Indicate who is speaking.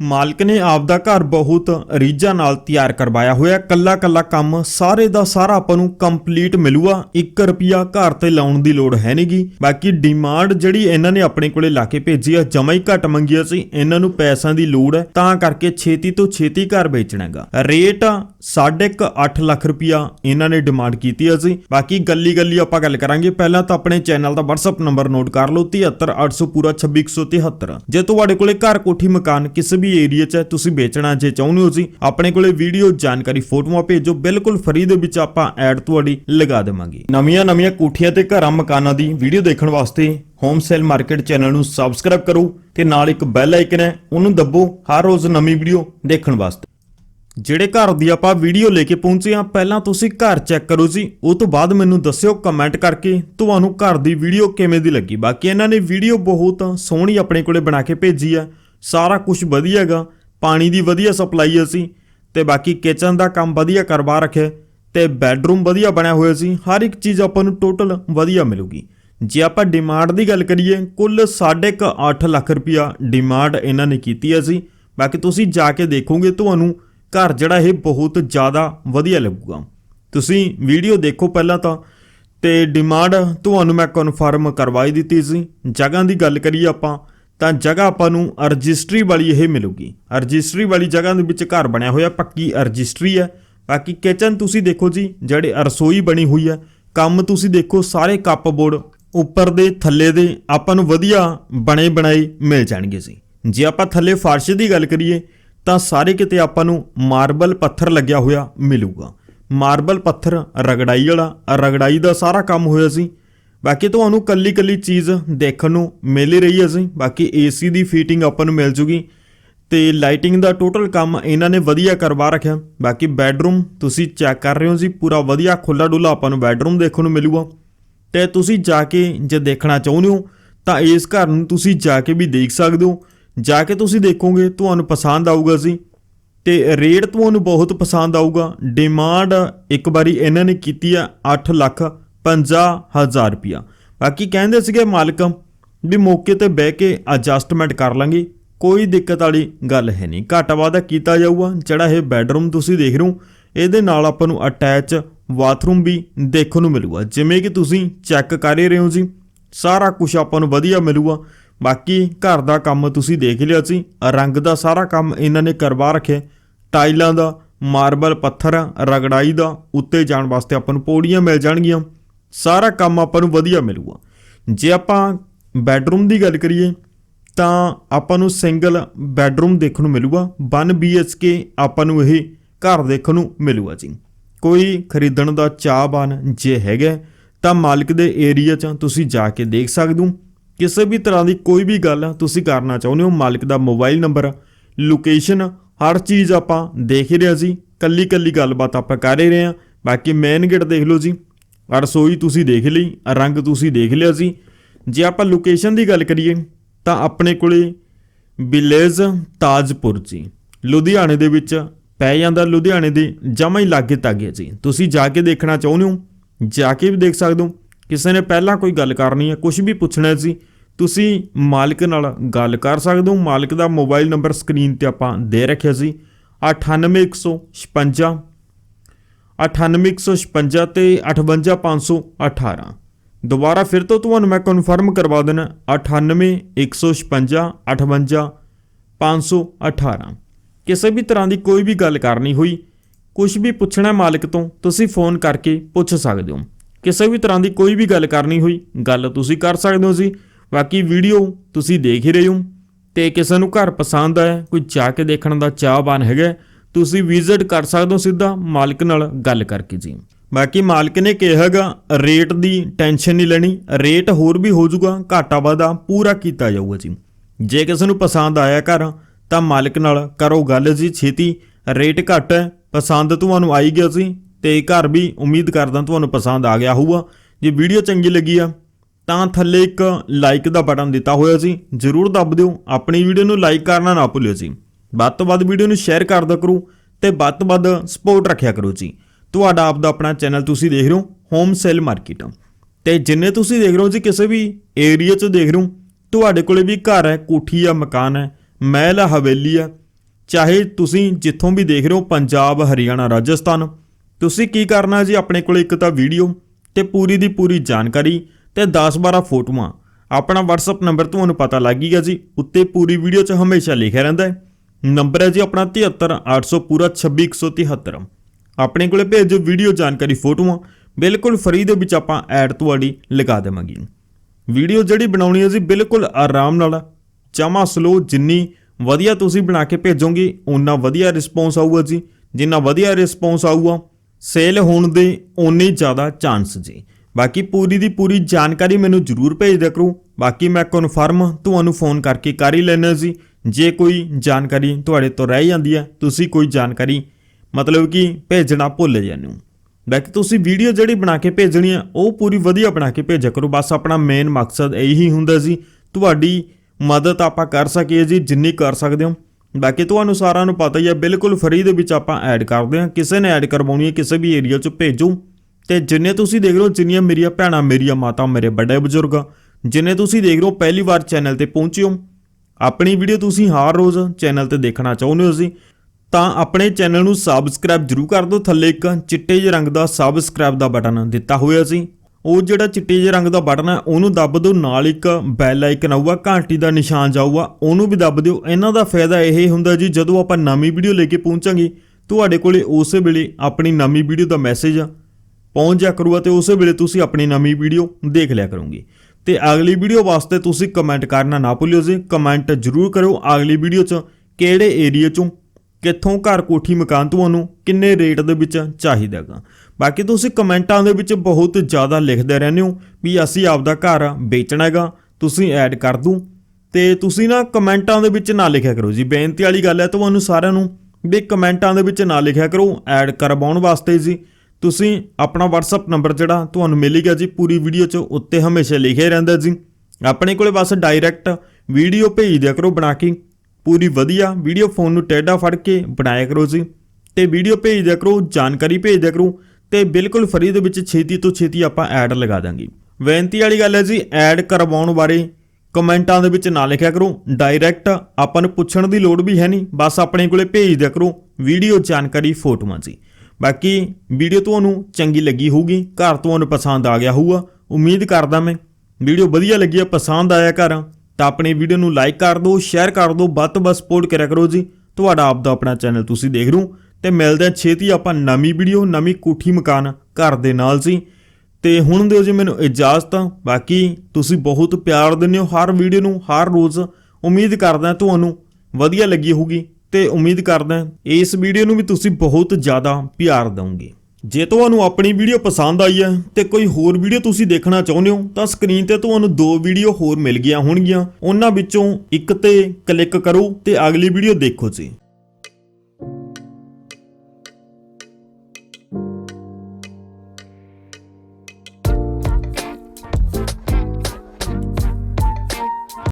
Speaker 1: ਮਾਲਕ ਨੇ ਆਪ ਦਾ ਘਰ ਬਹੁਤ ਰੀਝਾਂ ਨਾਲ ਤਿਆਰ ਕਰਵਾਇਆ ਹੋਇਆ। ਕੱਲਾ ਕੱਲਾ ਕੰਮ ਸਾਰੇ ਦਾ ਸਾਰਾ ਆਪਾਂ ਨੂੰ ਕੰਪਲੀਟ ਮਿਲੂਗਾ 1 ਰੁਪਿਆ ਘਰ ਤੇ ਲਾਉਣ ਦੀ ਲੋੜ ਹੈ ਨਹੀਂਗੀ ਬਾਕੀ ਡਿਮਾਂਡ ਜਿਹੜੀ ਇਹਨਾਂ ਨੇ ਆਪਣੇ ਕੋਲੇ ਲਾ ਕੇ ਭੇਜੀ ਆ, ਜਮਾ ਹੀ ਘੱਟ ਮੰਗੀ ਸੀ। ਇਹਨਾਂ ਨੂੰ ਪੈਸਿਆਂ ਦੀ ਲੋੜ ਹੈ। ਤਾਂ ਕਰਕੇ ਛੇਤੀ ਤੋਂ ਛੇਤੀ ਘਰ ਵੇਚਣਾਗਾ ਰੇਟ 8.5 ਲੱਖ ਰੁਪਿਆ ਇਹਨਾਂ ਨੇ ਡਿਮਾਂਡ ਕੀਤੀ ਅਸੀਂ ਬਾਕੀ ਗੱਲੀ ਗੱਲੀ ਆਪਾਂ ਗੱਲ ਕਰਾਂਗੇ। ਪਹਿਲਾਂ ਤਾਂ ਆਪਣੇ ਚੈਨਲ ਦਾ WhatsApp ਨੰਬਰ ਨੋਟ ਕਰ ਲਓ 73800 ਪੂਰਾ 26173 ਜੇ ਤੁਹਾਡੇ ਕੋਲੇ ਘਰ, ਕੋਠੀ, ਮਕਾਨ ਕਿਸੇ ਵੀ ਏਰੀਆ 'ਚ ਹੈ, ਤੁਸੀਂ ਵੇਚਣਾ ਜੇ ਚਾਹੁੰਦੇ ਹੋ ਜੀ, ਆਪਣੇ ਕੋਲੇ ਵੀਡੀਓ ਜਾਣਕਾਰੀ ਫੋਟੋਆਂ ਭੇਜੋ, ਬਿਲਕੁਲ ਫਰੀ ਦੇ ਵਿੱਚ ਆਪਾਂ ਐਡ ਤੁਹਾਡੀ ਲਗਾ ਦੇਵਾਂਗੇ। ਨਵੀਆਂ ਨਵੀਆਂ ਕੋਠੀਆਂ ਤੇ ਘਰਾਂ, ਮਕਾਨਾਂ ਦੀ ਵੀਡੀਓ ਦੇਖਣ ਵਾਸਤੇ ਹੋਮ ਸੇਲ ਮਾਰਕੀਟ ਚੈਨਲ ਨੂੰ ਸਬਸਕ੍ਰਾਈਬ ਕਰੋ ਤੇ ਨਾਲ ਇੱਕ ਬੈਲ ਆਈਕਨ ਹੈ, ਉਹਨੂੰ ਦੱਬੋ ਹਰ ਰੋਜ਼ ਨਵੀਂ ਵੀਡੀਓ ਦੇਖਣ ਵਾਸਤੇ। ਜਿਹੜੇ ਘਰ ਦੀ ਆਪਾਂ ਵੀਡੀਓ ਲੈ ਕੇ ਪਹੁੰਚੇ ਆ ਪਹਿਲਾਂ ਤੁਸੀਂ ਘਰ ਚੈੱਕ ਕਰੋ ਜੀ। ਉਹ ਤੋਂ ਬਾਅਦ ਮੈਨੂੰ ਦੱਸਿਓ ਕਮੈਂਟ ਕਰਕੇ ਤੁਹਾਨੂੰ ਘਰ ਦੀ ਵੀਡੀਓ ਕਿਵੇਂ ਦੀ ਲੱਗੀ। ਬਾਕੀ ਇਹਨਾਂ ਨੇ ਵੀਡੀਓ ਬਹੁਤ ਸੋਹਣੀ ਆਪਣੇ ਕੋਲੇ ਬਣਾ ਕੇ ਭੇਜੀ ਆ। ਸਾਰਾ ਕੁਝ ਵਧੀਆ ਹੈਗਾ। ਪਾਣੀ ਦੀ ਵਧੀਆ ਸਪਲਾਈ ਅਸੀਂ। ਤੇ ਬਾਕੀ ਕਿਚਨ ਦਾ ਕੰਮ ਵਧੀਆ ਕਰਵਾ ਰੱਖਿਆ। ਤੇ ਬੈੱਡਰੂਮ ਵਧੀਆ ਬਣਿਆ ਹੋਇਆ ਸੀ। ਹਰ ਇੱਕ ਚੀਜ਼ ਆਪਾਂ ਨੂੰ ਟੋਟਲ ਵਧੀਆ ਮਿਲੂਗੀ। ਜੇ ਆਪਾਂ ਡਿਮਾਂਡ ਦੀ ਗੱਲ ਕਰੀਏ, ਕੁੱਲ 8.5 ਲੱਖ ਰੁਪਇਆ ਡਿਮਾਂਡ ਇਹਨਾਂ ਨੇ ਕੀਤੀ ਹੈ ਸੀ ਬਾਕੀ ਤੁਸੀਂ ਜਾ ਕੇ ਦੇਖੋਗੇ, ਤੁਹਾਨੂੰ ਘਰ ਜਿਹੜਾ ਇਹ ਬਹੁਤ ਜ਼ਿਆਦਾ ਵਧੀਆ ਲੱਗੂਗਾ। ਤੁਸੀਂ ਵੀਡੀਓ ਦੇਖੋ ਪਹਿਲਾਂ ਤਾਂ, ਤੇ ਡਿਮਾਂਡ ਤੁਹਾਨੂੰ ਮੈਂ ਕਨਫਰਮ ਕਰਵਾਈ ਦਿੱਤੀ ਸੀ। ਜਗ੍ਹਾ ਦੀ ਗੱਲ ਕਰੀਏ ਆਪਾਂ, ਤਾਂ ਜਗ੍ਹਾ ਆਪਾਂ ਨੂੰ ਰਜਿਸਟਰੀ ਵਾਲੀ ਇਹ ਮਿਲੂਗੀ। ਰਜਿਸਟਰੀ ਵਾਲੀ ਜਗ੍ਹਾ ਦੇ ਵਿੱਚ ਘਰ ਬਣਿਆ ਹੋਇਆ ਪੱਕੀ ਰਜਿਸਟਰੀ ਹੈ। ਬਾਕੀ ਕਿਚਨ ਤੁਸੀਂ ਦੇਖੋ ਜੀ, ਜਿਹੜੇ ਰਸੋਈ ਬਣੀ ਹੋਈ ਹੈ, ਕੰਮ ਤੁਸੀਂ ਦੇਖੋ ਸਾਰੇ ਕੱਪ ਬੋਰਡ ਉੱਪਰ ਦੇ, ਥੱਲੇ ਦੇ ਆਪਾਂ ਨੂੰ ਵਧੀਆ ਬਣੇ ਬਣਾਏ ਮਿਲ ਜਾਣਗੇ ਜੀ। ਜੇ ਆਪਾਂ ਥੱਲੇ ਫਰਸ਼ ਦੀ ਗੱਲ ਕਰੀਏ ਤਾਂ ਸਾਰੇ ਕਿਤੇ ਆਪਾਂ ਨੂੰ ਮਾਰਬਲ ਪੱਥਰ ਲੱਗਿਆ ਹੋਇਆ ਮਿਲੂਗਾ। ਮਾਰਬਲ ਪੱਥਰ, ਰਗੜਾਈ ਵਾਲਾ, ਰਗੜਾਈ ਦਾ ਸਾਰਾ ਕੰਮ ਹੋਇਆ ਸੀ। ਬਾਕੀ ਤੁਹਾਨੂੰ ਕੱਲੀ ਕੱਲੀ ਚੀਜ਼ ਦੇਖਣ ਨੂੰ ਮਿਲ ਹੀ ਰਹੀ ਹੈ ਸੀ ਬਾਕੀ ਏਸੀ ਦੀ ਫੀਟਿੰਗ ਆਪਾਂ ਨੂੰ ਮਿਲ ਜੂਗੀ। ਤੇ ਲਾਈਟਿੰਗ ਦਾ ਟੋਟਲ ਕੰਮ ਇਹਨਾਂ ਨੇ ਵਧੀਆ ਕਰਵਾ ਰੱਖਿਆ। ਬਾਕੀ ਬੈੱਡਰੂਮ ਤੁਸੀਂ ਚੈੱਕ ਕਰ ਰਹੇ ਹੋ ਜੀ, ਪੂਰਾ ਵਧੀਆ ਖੁੱਲਾ ਡੁੱਲਾ ਆਪਾਂ ਨੂੰ ਬੈੱਡਰੂਮ ਦੇਖਣ ਨੂੰ ਮਿਲੂਗਾ। ਤੇ ਤੁਸੀਂ ਜਾ ਕੇ ਜੇ ਦੇਖਣਾ ਚਾਹੁੰਦੇ ਹੋ, ਤਾਂ ਇਸ ਘਰ ਨੂੰ ਤੁਸੀਂ ਜਾ ਕੇ ਵੀ ਦੇਖ ਸਕਦੇ ਹੋ। ਜਾ ਕੇ ਤੁਸੀਂ ਦੇਖੋਗੇ ਤੁਹਾਨੂੰ ਪਸੰਦ ਆਊਗਾ ਜੀ। ਤੇ ਰੇਟ ਤੁਹਾਨੂੰ ਬਹੁਤ ਪਸੰਦ ਆਊਗਾ। ਡਿਮਾਂਡ ਇੱਕ ਵਾਰੀ ਇਹਨਾਂ ਨੇ ਕੀਤੀ ਆ 8 ਲੱਖ 50000 ਰੁਪਿਆ ਬਾਕੀ ਕਹਿੰਦੇ ਸੀਗੇ ਮਾਲਕ ਵੀ ਮੌਕੇ ਤੇ ਬਹਿ ਕੇ ਐਡਜਸਟਮੈਂਟ ਕਰ ਲਾਂਗੇ। ਕੋਈ ਦਿੱਕਤ ਵਾਲੀ ਗੱਲ ਹੈ ਨਹੀਂ। ਘਾਟਾ ਵਾਧਾ ਕੀਤਾ ਜਾਊਗਾ। ਜਿਹੜਾ ਇਹ ਬੈਡਰੂਮ ਤੁਸੀਂ ਦੇਖ ਰਹੇ ਹੋ, ਇਹਦੇ ਨਾਲ ਆਪਾਂ ਨੂੰ ਅਟੈਚ ਬਾਥਰੂਮ ਵੀ ਦੇਖਣ ਨੂੰ ਮਿਲੂਗਾ। ਜਿਵੇਂ ਕਿ ਤੁਸੀਂ ਚੈੱਕ ਕਰ ਰਹੇ ਹੋ ਜੀ। ਸਾਰਾ ਕੁਝ ਆਪਾਂ ਨੂੰ ਵਧੀਆ ਮਿਲੂਗਾ। ਬਾਕੀ ਘਰ ਦਾ ਕੰਮ ਤੁਸੀਂ ਦੇਖ ਲਿਆ ਸੀ। ਰੰਗ ਦਾ ਸਾਰਾ ਕੰਮ ਇਹਨਾਂ ਨੇ ਕਰਵਾ ਰੱਖਿਆ। ਟਾਈਲਾਂ ਦਾ, ਮਾਰਬਲ, ਪੱਥਰ, ਰਗੜਾਈ ਦਾ, ਉੱਤੇ ਜਾਣ ਵਾਸਤੇ ਆਪਾਂ ਨੂੰ ਪੌੜੀਆਂ ਮਿਲ ਜਾਣਗੀਆਂ। ਸਾਰਾ ਕੰਮ ਆਪਾਂ ਨੂੰ ਵਧੀਆ ਮਿਲੂਗਾ। ਜੇ ਆਪਾਂ ਬੈੱਡਰੂਮ ਦੀ ਗੱਲ ਕਰੀਏ, ਤਾਂ ਆਪਾਂ ਨੂੰ ਸਿੰਗਲ ਬੈੱਡਰੂਮ ਦੇਖਣ ਨੂੰ ਮਿਲੂਗਾ। 1 BHK ਆਪਾਂ ਨੂੰ ਇਹ ਘਰ ਦੇਖਣ ਨੂੰ ਮਿਲੂਗਾ ਜੀ। ਕੋਈ ਖਰੀਦਣ ਦਾ ਚਾਹਵਾਨ ਜੇ ਹੈਗਾ, ਤਾਂ ਮਾਲਕ ਦੇ ਏਰੀਆ 'ਚ ਤੁਸੀਂ ਜਾ ਕੇ ਦੇਖ ਸਕਦੇ ਹੋ। ਕਿਸੇ ਵੀ ਤਰ੍ਹਾਂ ਦੀ ਕੋਈ ਵੀ ਗੱਲ ਤੁਸੀਂ ਕਰਨਾ ਚਾਹੁੰਦੇ ਹੋ, ਮਾਲਕ ਦਾ ਮੋਬਾਈਲ ਨੰਬਰ ਲੋਕੇਸ਼ਨ ਹਰ ਚੀਜ਼ ਆਪਾਂ ਦੇਖ ਹੀ ਰਹੇ ਸੀ ਕੱਲੀ ਕੱਲੀ ਗੱਲਬਾਤ ਆਪਾਂ ਕਰ ਹੀ ਰਹੇ ਹਾਂ। ਬਾਕੀ ਮੇਨ ਗੇਟ ਦੇਖ ਲਓ ਜੀ ਰਸੋਈ ਤੁਸੀਂ ਦੇਖ ਲਈ ਰੰਗ ਤੁਸੀਂ ਦੇਖ ਲਿਆ ਸੀ ਜੇ ਆਪਾਂ ਲੋਕੇਸ਼ਨ ਦੀ ਗੱਲ ਕਰੀਏ, ਤਾਂ ਆਪਣੇ ਕੋਲੇ ਵਿਲੇਜ ਤਾਜਪੁਰ ਜੀ। ਲੁਧਿਆਣੇ ਦੇ ਵਿੱਚ ਪੈ ਜਾਂਦਾ, ਲੁਧਿਆਣੇ ਦੇ ਜਮਾਂ ਹੀ ਲਾਗੇ ਤਾਗੇ ਜੀ। ਤੁਸੀਂ ਜਾ ਕੇ ਦੇਖਣਾ ਚਾਹੁੰਦੇ ਹੋ, ਜਾ ਕੇ ਵੀ ਦੇਖ ਸਕਦੇ ਹੋ। ਕਿਸੇ ਨੇ ਪਹਿਲਾਂ ਕੋਈ ਗੱਲ ਕਰਨੀ ਹੈ ਕੁਝ ਵੀ ਪੁੱਛਣਾ ਸੀ, ਤੁਸੀਂ ਮਾਲਕ ਨਾਲ ਗੱਲ ਕਰ ਸਕਦੇ ਹੋ। ਮਾਲਕ ਦਾ ਮੋਬਾਈਲ ਨੰਬਰ ਸਕਰੀਨ ਤੇ ਆਪਾਂ ਦੇ ਰੱਖਿਆ ਸੀ। 98156 98156 ਤੇ 58518 ਦੁਬਾਰਾ ਫਿਰ ਤੋਂ ਤੁਹਾਨੂੰ ਮੈਂ ਕਨਫਰਮ ਕਰਵਾ ਦੇਣਾ 98156 58518 ਕਿਸੇ ਵੀ ਤਰ੍ਹਾਂ ਦੀ ਕੋਈ ਵੀ ਗੱਲ ਕਰਨੀ ਹੋਈ ਕੁਝ ਵੀ ਪੁੱਛਣਾ ਮਾਲਕ ਤੋਂ, ਤੁਸੀਂ ਫੋਨ ਕਰਕੇ ਪੁੱਛ ਸਕਦੇ ਹੋ। ਕਿਸੇ ਵੀ ਤਰ੍ਹਾਂ ਦੀ ਕੋਈ ਵੀ ਗੱਲ ਕਰਨੀ ਹੋਈ, ਗੱਲ ਤੁਸੀਂ ਕਰ ਸਕਦੇ ਹੋ ਜੀ। ਬਾਕੀ ਵੀਡੀਓ ਤੁਸੀਂ ਦੇਖ ਹੀ ਰਹੇ ਹੋ। ਤੇ ਕਿਸੇ ਨੂੰ ਘਰ ਪਸੰਦ ਆਇਆ, ਕੋਈ ਜਾ ਕੇ ਦੇਖਣ ਦਾ ਚਾਹਵਾਨ ਹੈਗਾ, ਤੁਸੀਂ ਵਿਜ਼ਿਟ ਕਰ ਸਕਦੇ ਹੋ ਸਿੱਧਾ ਮਾਲਕ ਨਾਲ ਗੱਲ ਕਰਕੇ ਜੀ। ਬਾਕੀ ਮਾਲਕ ਨੇ ਕਿਹਾਗਾ ਰੇਟ ਦੀ ਟੈਨਸ਼ਨ ਨਹੀਂ ਲੈਣੀ ਰੇਟ ਹੋਰ ਵੀ ਹੋ ਜਾਊਗਾ ਘਾਟਾ ਵਾਧਾ ਪੂਰਾ ਕੀਤਾ ਜਾਊਗਾ ਜੀ। ਜੇ ਕਿਸੇ ਨੂੰ ਪਸੰਦ ਆਇਆ ਘਰ, ਤਾਂ ਮਾਲਕ ਨਾਲ ਕਰੋ ਗੱਲ ਜੀ ਛੇਤੀ। ਰੇਟ ਘੱਟ ਹੈ, ਪਸੰਦ ਤੁਹਾਨੂੰ ਆਈ ਗਿਆ ਸੀ ਤੇ ਘਰ ਵੀ ਉਮੀਦ ਕਰਦਾ ਤੁਹਾਨੂੰ ਪਸੰਦ ਆ ਗਿਆ ਹੋਊਗਾ। ਜੇ ਵੀਡੀਓ ਚੰਗੀ ਲੱਗੀ ਆ, ਤਾਂ ਥੱਲੇ ਇੱਕ ਲਾਈਕ ਦਾ ਬਟਨ ਦਿੱਤਾ ਹੋਇਆ ਸੀ। ਜਰੂਰ ਦੱਬ ਦਿਓ। ਆਪਣੀ ਵੀਡੀਓ ਨੂੰ ਲਾਈਕ ਕਰਨਾ ਨਾ ਭੁੱਲਿਓ ਜੀ। ਵੱਧ ਤੋਂ ਵੱਧ ਵੀਡੀਓ ਨੂੰ ਸ਼ੇਅਰ ਕਰਦਾ ਕਰੋ ਤੇ ਵੱਧ ਤੋਂ ਵੱਧ ਸਪੋਰਟ ਰੱਖਿਆ ਕਰੋ ਜੀ। ਤੁਹਾਡਾ ਆਪਦਾ ਆਪਣਾ ਚੈਨਲ ਤੁਸੀਂ ਦੇਖ ਰਹੇ ਹੋ ਹੋਮ ਸੇਲ ਮਾਰਕੀਟ ਤੇ ਜਿੰਨੇ ਤੁਸੀਂ ਦੇਖ ਰਹੇ ਹੋ ਜੀ, ਕਿਸੇ ਵੀ ਏਰੀਆ 'ਚ ਦੇਖ ਰਹੇ ਹੋ, ਤੁਹਾਡੇ ਕੋਲੇ ਵੀ ਘਰ ਹੈ, ਕੋਠੀ ਆ, ਮਕਾਨ ਹੈ, ਮਹਿਲ ਆ, ਹਵੇਲੀ ਆ। ਚਾਹੇ ਤੁਸੀਂ ਜਿੱਥੋਂ ਵੀ ਦੇਖ ਰਹੇ ਹੋ, ਪੰਜਾਬ, ਹਰਿਆਣਾ, ਰਾਜਸਥਾਨ ਤੁਸੀਂ ਕੀ ਕਰਨਾ ਜੀ? ਆਪਣੇ ਕੋਲ ਇੱਕ ਤਾਂ ਵੀਡੀਓ ਤੇ ਪੂਰੀ ਦੀ ਪੂਰੀ ਜਾਣਕਾਰੀ ਤੇ 10-12 ਫੋਟੋਆਂ। ਆਪਣਾ WhatsApp ਨੰਬਰ ਤੁਹਾਨੂੰ ਪਤਾ ਲੱਗ ਗਿਆ ਜੀ। ਉੱਤੇ ਪੂਰੀ ਵੀਡੀਓ 'ਚ ਹਮੇਸ਼ਾ ਲਿਖਿਆ ਰਹਿੰਦਾ ਹੈ। ਨੰਬਰ ਹੈ ਜੀ ਆਪਣਾ 73800 ਪੂਰਾ 26173 ਆਪਣੇ ਕੋਲੇ ਭੇਜੋ ਵੀਡੀਓ ਜਾਣਕਾਰੀ ਫੋਟੋਆਂ। ਬਿਲਕੁਲ ਫਰੀ ਦੇ ਵਿੱਚ ਆਪਾਂ ਐਡ ਤੁਹਾਡੀ ਲਗਾ ਦੇਵਾਂਗੇ। ਵੀਡੀਓ ਜਿਹੜੀ ਬਣਾਉਣੀ ਹੈ ਜੀ, ਬਿਲਕੁਲ ਆਰਾਮ ਨਾਲ, ਜਮਾ ਸਲੋ ਜਿੰਨੀ ਵਧੀਆ ਤੁਸੀਂ ਬਣਾ ਕੇ ਭੇਜੋਗੇ ਉਨਾ ਵਧੀਆ ਰਿਸਪੌਂਸ ਆਊਗਾ ਜੀ। ਜਿੰਨਾ ਵਧੀਆ ਰਿਸਪੌਂਸ ਆਊਗਾ ਸੇਲ ਹੋਣ ਦੇ ਓਨੇ ਜ਼ਿਆਦਾ ਚਾਂਸ ਜੀ। ਬਾਕੀ ਪੂਰੀ ਦੀ ਪੂਰੀ ਜਾਣਕਾਰੀ ਮੈਨੂੰ ਜਰੂਰ ਭੇਜ ਦਿਆ ਕਰੋ। ਬਾਕੀ ਮੈਂ ਕਨਫਰਮ ਤੁਹਾਨੂੰ ਫੋਨ ਕਰਕੇ ਕਰ ਹੀ ਲੈਣਾ ਜੀ। ਜੇ ਕੋਈ ਜਾਣਕਾਰੀ ਤੁਹਾਡੇ ਤੋਂ ਰਹਿ ਜਾਂਦੀ ਹੈ, ਤੁਸੀਂ ਕੋਈ ਜਾਣਕਾਰੀ ਮਤਲਬ ਕਿ ਭੇਜਣਾ ਭੁੱਲ ਜਾਂਦੇ ਹੋ। ਬਾਕੀ ਤੁਸੀਂ ਵੀਡੀਓ ਜਿਹੜੀ ਬਣਾ ਕੇ ਭੇਜਣੀ ਆ ਉਹ ਪੂਰੀ ਵਧੀਆ ਬਣਾ ਕੇ ਭੇਜਿਆ ਕਰੋ। ਬਸ ਆਪਣਾ ਮੇਨ ਮਕਸਦ ਇਹੀ ਹੁੰਦਾ ਸੀ ਤੁਹਾਡੀ ਮਦਦ ਆਪਾਂ ਕਰ ਸਕੀਏ ਜੀ, ਜਿੰਨੀ ਕਰ ਸਕਦੇ ਹੋ। ਬਾਕੀ ਤੁਹਾਨੂੰ ਸਾਰਿਆਂ ਨੂੰ ਪਤਾ ਹੀ ਹੈ ਬਿਲਕੁਲ ਫ੍ਰੀ ਦੇ ਵਿੱਚ ਆਪਾਂ ਐਡ ਕਰਦੇ ਹਾਂ। ਕਿਸੇ ਨੇ ਐਡ ਕਰਵਾਉਣੀ ਹੈ, ਕਿਸੇ ਵੀ ਏਰੀਆ 'ਚ ਭੇਜੋ। ਤੇ ਜਿੰਨੇ ਤੁਸੀਂ ਦੇਖ ਰਹੇ ਹੋ, ਜਿੰਨੀਆਂ ਮੇਰੀਆਂ ਭੈਣਾਂ, ਮੇਰੀਆਂ ਮਾਤਾ, ਮੇਰੇ ਵੱਡੇ ਬਜ਼ੁਰਗ, ਜਿੰਨੇ ਤੁਸੀਂ ਦੇਖ ਰਹੇ ਹੋ, ਪਹਿਲੀ ਵਾਰ ਚੈਨਲ ਤੇ ਪਹੁੰਚੇ ਹੋ, ਆਪਣੀ ਵੀਡੀਓ ਤੁਸੀਂ ਹਰ ਰੋਜ਼ ਚੈਨਲ ਤੇ ਦੇਖਣਾ ਚਾਹੁੰਦੇ ਹੋ ਜੀ, ਤਾਂ ਆਪਣੇ ਚੈਨਲ ਨੂੰ ਸਬਸਕ੍ਰਾਈਬ ਜਰੂਰ ਕਰ ਦਿਓ। ਥੱਲੇ ਇੱਕ ਚਿੱਟੇ ਜਿਹੇ ਰੰਗ ਦਾ ਸਬਸਕ੍ਰਾਈਬ ਦਾ ਬਟਨ ਦਿੱਤਾ ਹੋਇਆ ਸੀ। ਉਹ ਜਿਹੜਾ ਚਿੱਟੇ ਜਿਹੇ ਰੰਗ ਦਾ ਬਟਨ ਹੈ, ਉਹਨੂੰ ਦੱਬ ਦਿਓ, ਨਾਲ ਇੱਕ ਬੈਲ ਆਈਕਨ ਆਊਗਾ, ਘੰਟੀ ਦਾ ਨਿਸ਼ਾਨ ਜਾਊਗਾ, ਉਹਨੂੰ ਵੀ ਦੱਬ ਦਿਓ। ਇਹਨਾਂ ਦਾ ਫਾਇਦਾ ਇਹ ਹੁੰਦਾ ਜੀ, ਜਦੋਂ ਆਪਾਂ ਨਵੀਂ ਵੀਡੀਓ ਲੈ ਕੇ ਪਹੁੰਚਾਂਗੇ, ਤੁਹਾਡੇ ਕੋਲੇ ਉਸੇ ਵੇਲੇ ਆਪਣੀ ਨਵੀਂ ਵੀਡੀਓ ਦਾ ਮੈਸੇਜ ਪਹੁੰਚ ਜਾ ਕਰੂਗਾ ਤੇ ਉਸੇ ਵੇਲੇ ਤੁਸੀਂ ਆਪਣੀ ਨਵੀਂ ਵੀਡੀਓ ਦੇਖ ਲਿਆ ਕਰੋਗੇ। ਤੇ ਅਗਲੀ ਵੀਡੀਓ ਵਾਸਤੇ ਤੁਸੀਂ ਕਮੈਂਟ ਕਰਨਾ ਨਾ ਭੁੱਲਿਓ ਜੀ ਕਮੈਂਟ ਜ਼ਰੂਰ ਕਰਿਓ ਅਗਲੀ ਵੀਡੀਓ 'ਚ ਕਿਹੜੇ ਏਰੀਆ 'ਚੋਂ, ਕਿੱਥੋਂ ਘਰ ਕੋਠੀ ਮਕਾਨ ਤੁਹਾਨੂੰ ਕਿੰਨੇ ਰੇਟ ਦੇ ਵਿੱਚ ਚਾਹੀਦਾ ਹੈਗਾ। ਬਾਕੀ ਤੁਸੀਂ ਕਮੈਂਟਾਂ ਦੇ ਵਿੱਚ ਬਹੁਤ ਜ਼ਿਆਦਾ ਲਿਖਦੇ ਰਹਿੰਦੇ ਹੋ ਵੀ ਅਸੀਂ ਆਪਦਾ ਘਰ ਵੇਚਣਾ ਹੈਗਾ, ਤੁਸੀਂ ਐਡ ਕਰ ਦੂੰ ਤੇ ਤੁਸੀਂ ਨਾ ਕਮੈਂਟਾਂ ਦੇ ਵਿੱਚ ਨਾ ਲਿਖਿਆ ਕਰੋ ਜੀ। ਬੇਨਤੀ ਵਾਲੀ ਗੱਲ ਹੈ ਤੁਹਾਨੂੰ ਸਾਰਿਆਂ ਨੂੰ ਵੀ ਕਮੈਂਟਾਂ ਦੇ ਵਿੱਚ ਨਾ ਲਿਖਿਆ ਕਰੋ ਐਡ ਕਰਵਾਉਣ ਵਾਸਤੇ ਜੀ। ਤੁਸੀਂ ਆਪਣਾ WhatsApp ਨੰਬਰ ਜਿਹੜਾ ਤੁਹਾਨੂੰ ਮਿਲੇਗਾ ਜੀ, ਪੂਰੀ ਵੀਡੀਓ 'ਚ ਉੱਤੇ ਹਮੇਸ਼ਾ ਲਿਖਿਆ ਰਹਿੰਦਾ ਜੀ। ਆਪਣੇ ਕੋਲੇ ਬਸ ਡਾਇਰੈਕਟ ਵੀਡੀਓ ਭੇਜ ਦਿਆ ਕਰੋ ਬਣਾ ਕੇ। ਪੂਰੀ ਵਧੀਆ ਵੀਡੀਓ ਫੋਨ ਨੂੰ ਟੇਢਾ ਫੜ ਕੇ ਬਣਾਇਆ ਕਰੋ ਜੀ। ਤੇ ਵੀਡੀਓ ਭੇਜ ਦਿਆ ਕਰੋ, ਜਾਣਕਾਰੀ ਭੇਜ ਦਿਆ ਕਰੋ। ਤੇ ਬਿਲਕੁਲ ਫਰੀ ਦੇ ਵਿੱਚ ਛੇਤੀ ਤੋਂ ਛੇਤੀ ਆਪਾਂ ਐਡ ਲਗਾ ਦਾਂਗੇ। ਬੇਨਤੀ ਵਾਲੀ ਗੱਲ ਹੈ ਜੀ, ਐਡ ਕਰਵਾਉਣ ਬਾਰੇ ਕਮੈਂਟਾਂ ਦੇ ਵਿੱਚ ਨਾ ਲਿਖਿਆ ਕਰੋ। ਡਾਇਰੈਕਟ ਆਪਾਂ ਨੂੰ ਪੁੱਛਣ ਦੀ ਲੋੜ ਵੀ ਹੈ ਨਹੀਂ, ਬਸ ਆਪਣੇ ਕੋਲੇ ਭੇਜ ਦਿਆ ਕਰੋ। ਵੀਡੀਓ ਜਾਣਕਾਰੀ, ਫੋਟੋਆਂ ਜੀ। ਬਾਕੀ ਵੀਡੀਓ ਤੁਹਾਨੂੰ ਚੰਗੀ ਲੱਗੀ ਹੋਊਗੀ, ਘਰ ਤੁਹਾਨੂੰ ਪਸੰਦ ਆ ਗਿਆ ਹੋਊਗਾ, ਉਮੀਦ ਕਰਦਾ ਮੈਂ। ਵੀਡੀਓ ਵਧੀਆ ਲੱਗੀ ਆ, ਪਸੰਦ ਆਇਆ ਘਰ ਤਾਂ ਆਪਣੀ ਵੀਡੀਓ ਨੂੰ ਲਾਈਕ ਕਰ ਦਿਓ ਸ਼ੇਅਰ ਕਰ ਦਿਓ, ਵੱਧ ਤੋਂ ਵੱਧ ਸਪੋਰਟ ਕਰਿਆ ਕਰੋ ਜੀ। ਤੁਹਾਡਾ ਆਪ ਦਾ ਆਪਣਾ ਚੈਨਲ ਤੁਸੀਂ ਦੇਖ ਰਹੇ ਹੋ। ਤੇ ਮਿਲਦੇ ਹਾਂ ਛੇਤੀ ਆਪਾਂ ਨਵੀਂ ਵੀਡੀਓ, ਨਵੀਂ ਕੋਠੀ ਮਕਾਨ ਘਰ ਦੇ ਨਾਲ ਸੀ। ਤੇ ਹੁਣ ਦਿਓ ਜੀ ਮੈਨੂੰ ਇਜਾਜ਼ਤ। ਬਾਕੀ ਤੁਸੀਂ ਬਹੁਤ ਪਿਆਰ ਦਿੰਦੇ ਹੋ ਹਰ ਵੀਡੀਓ ਨੂੰ, ਹਰ ਰੋਜ਼। ਉਮੀਦ ਕਰਦਾ ਤੁਹਾਨੂੰ ਵਧੀਆ ਲੱਗੀ ਹੋਊਗੀ ਤੇ ਉਮੀਦ ਕਰਦਾ ਇਸ ਵੀਡੀਓ ਨੂੰ ਵੀ ਤੁਸੀਂ ਬਹੁਤ ਜ਼ਿਆਦਾ ਪਿਆਰ ਦਿਓਗੇ। ਜੇ ਤੁਹਾਨੂੰ ਆਪਣੀ ਵੀਡੀਓ ਪਸੰਦ ਆਈ ਹੈ ਤੇ ਕੋਈ ਹੋਰ ਵੀਡੀਓ ਤੁਸੀਂ ਦੇਖਣਾ ਚਾਹੁੰਦੇ ਹੋ, ਤਾਂ ਸਕਰੀਨ ਤੇ ਤੁਹਾਨੂੰ ਦੋ ਵੀਡੀਓ ਹੋਰ ਮਿਲ ਗਈਆਂ ਹੋਣਗੀਆਂ। ਉਹਨਾਂ ਵਿੱਚੋਂ ਇੱਕ ਤੇ ਕਲਿੱਕ ਕਰੋ ਤੇ ਅਗਲੀ ਵੀਡੀਓ ਦੇਖੋ ਜੀ।